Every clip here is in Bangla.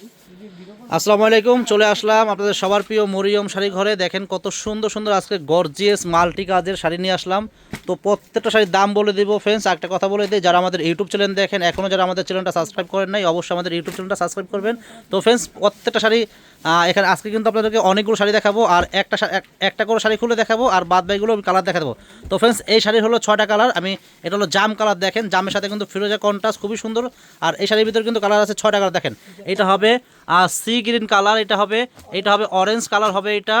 Mm-hmm. আসসালামু আলাইকুম চলে আসলাম আপনাদের সবার প্রিয় মরিয়ম শাড়ি ঘরে। দেখেন কত সুন্দর সুন্দর আজকে গর্জিয়াস মাল্টি কাজের শাড়ি নিয়ে আসলাম। তো প্রত্যেকটা শাড়ির দাম বলে দিব ফ্রেন্ডস একটা কথা বলে দিই, যারা আমাদের ইউটিউব চ্যানেল দেখেন এখনও যারা আমাদের চ্যানেলটা সাবস্ক্রাইব করেন নাই, অবশ্যই আমাদের ইউটিউব চ্যানেলটা সাবস্ক্রাইব করবেন। তো ফ্রেন্ডস প্রত্যেকটা শাড়ি এখানে আজকে কিন্তু আপনাদেরকে অনেকগুলো শাড়ি দেখাবো, আর একটা একটা করে শাড়ি খুলে দেখাবো, আর বাদ বাকিগুলো কালার দেখা দেবো। তো ফ্রেন্ডস এই শাড়ির হলো ছয়টা কালার আমি, এটা হলো জাম কালার দেখেন, জামের সাথে কিন্তু ফিরোজা কন্ট্রাস্ট খুবই সুন্দর, আর এই শাড়ির ভিতরে কিন্তু কালার আছে ছয়টা কালার দেখেন। এটা হবে সি গ্রিন কালার এটা হবে এটা হবে অরেঞ্জ কালার হবে এটা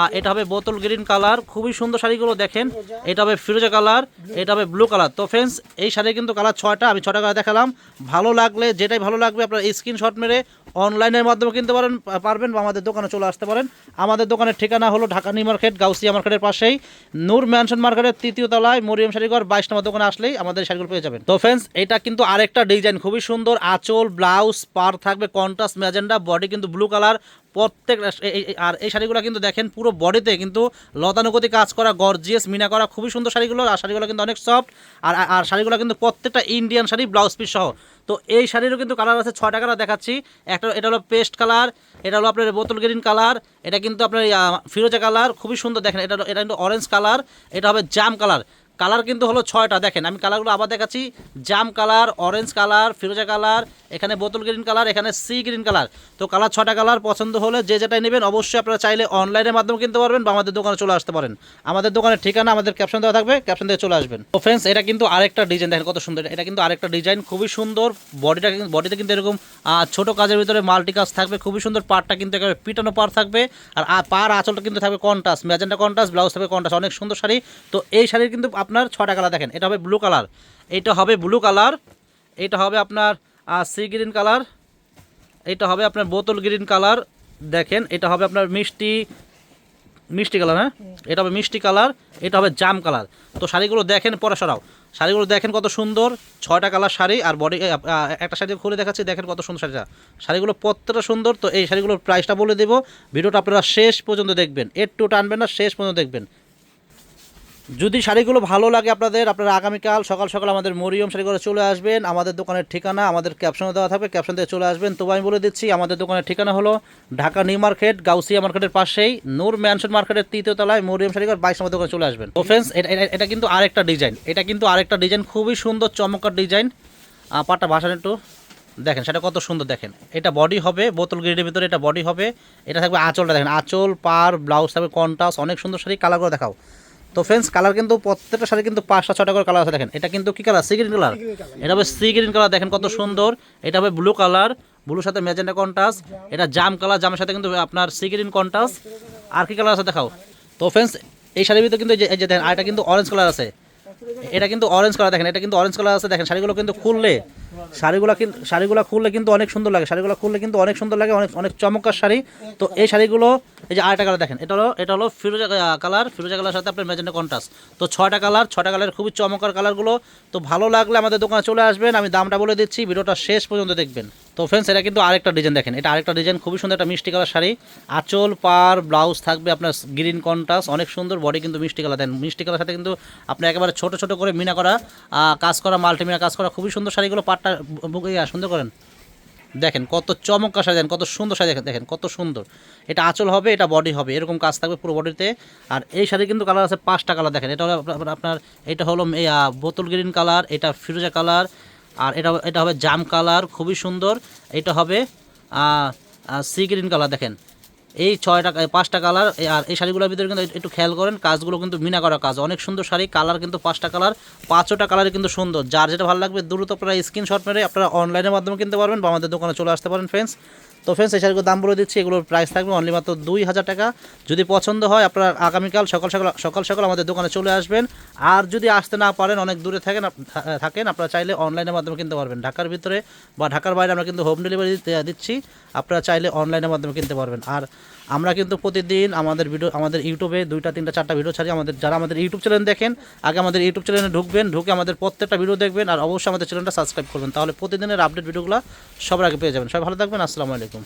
আর এটা হবে বোতল গ্রিন কালার খুবই সুন্দর শাড়িগুলো দেখেন। এটা হবে ফিরোজা কালার এটা হবে ব্লু কালার তো ফ্রেন্ডস এই শাড়ি কিন্তু কালার ছয়টা আমি ছটা কালার দেখালাম। ভালো লাগলে যেটাই ভালো লাগবে আপনার স্ক্রিনশট মেরে অনলাইনের মাধ্যমে কিনতে পারেন পারবেন বা আমাদের দোকানে চলে আসতে পারেন। আমাদের দোকানের ঠিকানা হলো ঢাকা নিউ মার্কেট গাউসিয়া মার্কেটের পাশেই। নূর ম্যানশন মার্কেটের তৃতীয় তলায় মরিয়ম শাড়িঘর বাইশ নম্বর দোকানে আসলেই আমাদের শাড়িগুলো পেয়ে যাবেন। তো ফ্রেন্ডস এটা কিন্তু আরেকটা ডিজাইন খুবই সুন্দর আঁচল ব্লাউজ পার থাকবে কন্ট্রাস্ট ম্যাজেন্ডা বডি কিন্তু ব্লু কালার প্রত্যেক আর এই শাড়িগুলো কিন্তু দেখেন পুরো বডিতে কিন্তু লতানুগতি কাজ করা গর্জিয়াস মিনা করা, খুবই সুন্দর শাড়িগুলো, আর শাড়িগুলো কিন্তু অনেক সফট আর আর শাড়িগুলো কিন্তু প্রত্যেকটা ইন্ডিয়ান শাড়ি ব্লাউজ পিস সহ। তো এই শাড়িরও কিন্তু কালার আছে, ছয়টা কালার দেখাচ্ছি। একটা, এটা হলো পেস্ট কালার এটা হলো আপনার বোতল গ্রিন কালার এটা কিন্তু আপনার ফিরোজা কালার খুবই সুন্দর দেখেন, এটা এটা কিন্তু অরেঞ্জ কালার এটা হবে জাম কালার কালার কিন্তু হলো ছয়টা, দেখেন, আমি কালারগুলো আবার দেখাচ্ছি। জাম কালার অরেঞ্জ কালার ফিরোজা কালার এখানে বোতল গ্রিন কালার এখানে সি গ্রিন কালার তো কালার ছটা কালার পছন্দ হলে যে যেটাই নেবেন, অবশ্যই আপনারা চাইলে অনলাইনের মাধ্যমে কিনতে পারবেন বা আমাদের দোকানে চলে আসতে পারেন। আমাদের দোকানের ঠিকানা, আমাদের ক্যাপশন দেওয়া থাকবে ক্যাপশন দিয়ে চলে আসবেন। তো ফ্রেন্ডস এটা কিন্তু আরেকটা ডিজাইন দেখেন কত সুন্দর, এটা কিন্তু আরেকটা ডিজাইন খুবই সুন্দর। বডিটা বডিতে কিন্তু এরকম ছোট কাজের ভিতরে মাল্টি কাজ থাকবে, খুবই সুন্দর পার্টটা কিন্তু একেবারে পিটানো পার থাকবে। আর পার আঁচলটা কিন্তু থাকবে কন্টাস ম্যাজেন্টা কন্টাস ব্লাউজ থাকবে কন্টাস অনেক সুন্দর শাড়ি। তো এই শাড়ির কিন্তু আপনার ছটা কালার দেখেন এটা হবে ব্লু কালার এটা হবে ব্লু কালার এটা হবে আপনার সি গ্রিন কালার এটা হবে আপনার বোতল গ্রিন কালার দেখেন এটা হবে আপনার মিষ্টি মিষ্টি কালার হ্যাঁ? এটা হবে মিষ্টি কালার এটা হবে জাম কালার তো শাড়িগুলো দেখেন পরে সরাও। শাড়িগুলো দেখেন কত সুন্দর ছয়টা কালার শাড়ি আর বডি একটা শাড়ি খুলে দেখাচ্ছি দেখেন কত সুন্দর শাড়িটা। শাড়িগুলো প্রত্যেকটা সুন্দর তো এই শাড়িগুলোর প্রাইসটা বলে দেবো। ভিডিওটা আপনারা শেষ পর্যন্ত দেখবেন। একটু টানবেন না শেষ পর্যন্ত দেখবেন। যদি শাড়িগুলো ভালো লাগে আপনাদের, আপনারা আগামীকাল সকাল সকাল আমাদের মরিয়ম শাড়ি করে চলে আসবেন। আমাদের দোকানের ঠিকানা, আমাদের ক্যাপশনে দেওয়া থাকবে ক্যাপশন দিয়ে চলে আসবেন। তবু আমি বলে দিচ্ছি, আমাদের দোকানের ঠিকানা হলো ঢাকা নিউ মার্কেট, গাউসিয়া মার্কেটের পাশেই, নূর ম্যানশন মার্কেটের তৃতীয় তলায় মরিয়ম শাড়ি ঘর বাইশ নম্বর দোকানে চলে আসবেন। তো এটা কিন্তু আরেকটা ডিজাইন এটা কিন্তু আরেকটা ডিজাইন খুবই সুন্দর, চমৎকার ডিজাইন পাটটা ভাষান একটু দেখেন, সেটা কত সুন্দর দেখেন। এটা বডি হবে, বোতল গ্রিডের ভিতরে এটা বডি হবে, এটা থাকবে আঁচলটা দেখেন, আঁচল পার ব্লাউজ থাকবে কন্টাস, অনেক সুন্দর শাড়ি কালার করে দেখাও। তো ফ্রেন্ডস কালার কিন্তু প্রত্যেকটা শাড়ি কিন্তু পাঁচটা ছটা করে কালার আছে দেখেন। এটা কিন্তু কি কালার সি গ্রিন কালার এটা হবে সি গ্রিন কালার দেখেন কত সুন্দর। এটা হবে ব্লু কালার ব্লুর সাথে ম্যাজেন্ডা কন্টাস এটা জাম কালার জামের সাথে কিন্তু আপনার সি গ্রিন কন্টাস আর কি কালার আছে দেখাও? তো ফ্রেন্ডস এই শাড়ির ভিতরে কিন্তু এই যে- দেখেন আর এটা কিন্তু অরেঞ্জ কালার আছে। এটা কিন্তু অরেঞ্জ কালার দেখেন, এটা কিন্তু অরেঞ্জ কালার আছে, দেখেন, শাড়িগুলো কিন্তু খুললে, শাড়িগুলো কিন্তু শাড়িগুলো খুললে কিন্তু অনেক সুন্দর লাগে, শাড়িগুলো খুললে কিন্তু অনেক সুন্দর লাগে, অনেক অনেক চমৎকার শাড়ি। তো এই শাড়িগুলো, এই যে আরেকটা কালার দেখেন, এটা হলো এটা হলো ফিরোজা কালার ফিরোজা কালার সাথে আপনার ম্যাজেন্টা কন্ট্রাস্ট তো ছয়টা কালার ছটা কালার খুবই চমৎকার কালারগুলো তো ভালো লাগলে আমাদের দোকানে চলে আসবেন, আমি দামটা বলে দিচ্ছি, ভিডিওটা শেষ পর্যন্ত দেখবেন। তো ফ্রেন্ডস এটা কিন্তু আরেকটা ডিজাইন দেখেন। এটা আরেকটা ডিজাইন খুবই সুন্দর একটা মিষ্টি কালার শাড়ি। আঁচল পার ব্লাউজ থাকবে আপনার গ্রিন কন্টাস অনেক সুন্দর বডি কিন্তু মিষ্টি কালার দেন মিষ্টি কালার সাথে কিন্তু আপনি একেবারে ছোট ছোট করে মিনা করা কাজ করা মাল্টিমিনা কাজ করা, খুবই সুন্দর শাড়িগুলো পাটটা সুন্দর করেন। দেখেন কত চমৎকার শাড়ি, দেখেন কত সুন্দর শাড়ি, দেখেন দেখেন কত সুন্দর। এটা আঁচল হবে, এটা বডি হবে, এরকম কাজ থাকবে পুরো বডিতে আর এই শাড়ি কিন্তু কালার আছে পাঁচটা কালার দেখেন। এটা হলো আপনার- এটা হলো বোতল গ্রিন কালার এটা ফিরোজা কালার আর এটা এটা হবে জাম কালার, খুবই সুন্দর। এটা হবে সি গ্রিন কালার, দেখেন। এই ছয়টা পাঁচটা কালার আর এই শাড়িগুলোর ভিতরে কিন্তু একটু খেয়াল করেন, কাজগুলো কিন্তু মিনা করা কাজ। অনেক সুন্দর শাড়ি, কালার কিন্তু পাঁচটা কালার, পাঁচটা কালারে কিন্তু সুন্দর। যার যেটা ভালো লাগবে, দ্রুত আপনারা স্ক্রিনশট মেরে আপনারা অনলাইনের মাধ্যমে কিনতে পারবেন বা আমাদের দোকানে চলে আসতে পারেন ফ্রেন্ডস তো ফ্রেন্ডস এই শাড়িগুলোর দাম বলে দিচ্ছি, এগুলোর প্রাইস থাকবে অনলি মাত্র দুই হাজার টাকা। যদি পছন্দ হয়, আপনারা আগামীকাল সকাল সকাল সকাল সকাল আমাদের দোকানে চলে আসবেন। আর যদি আসতে না পারেন, অনেক দূরে থাকেন থাকেন, আপনারা চাইলে অনলাইনের মাধ্যমে কিনতে পারবেন। ঢাকার ভিতরে বা ঢাকার বাইরে আমরা কিন্তু হোম ডেলিভারি দিচ্ছি। আপনারা চাইলে অনলাইনের মাধ্যমে কিনতে পারবেন। আর আমরা কিন্তু প্রতিদিন আমাদের ভিডিও আমাদের ইউটিউবে দুইটা, তিনটা, চারটা ভিডিও ছাড়ি আমাদের, যারা আমাদের ইউটিউব চ্যানেল দেখেন, আগে আমাদের ইউটিউব চ্যানেলে ঢুকবেন, ঢুকে আমাদের প্রত্যেকটা ভিডিও দেখবেন, আর অবশ্যই আমাদের চ্যানেলটা সাবস্ক্রাইব করবেন। তাহলে প্রতিদিনের আপডেট ভিডিওগুলো সবার আগে পেয়ে যাবেন। সবাই ভালো থাকবেন, আসসালামু আলাইকুম। алейкум.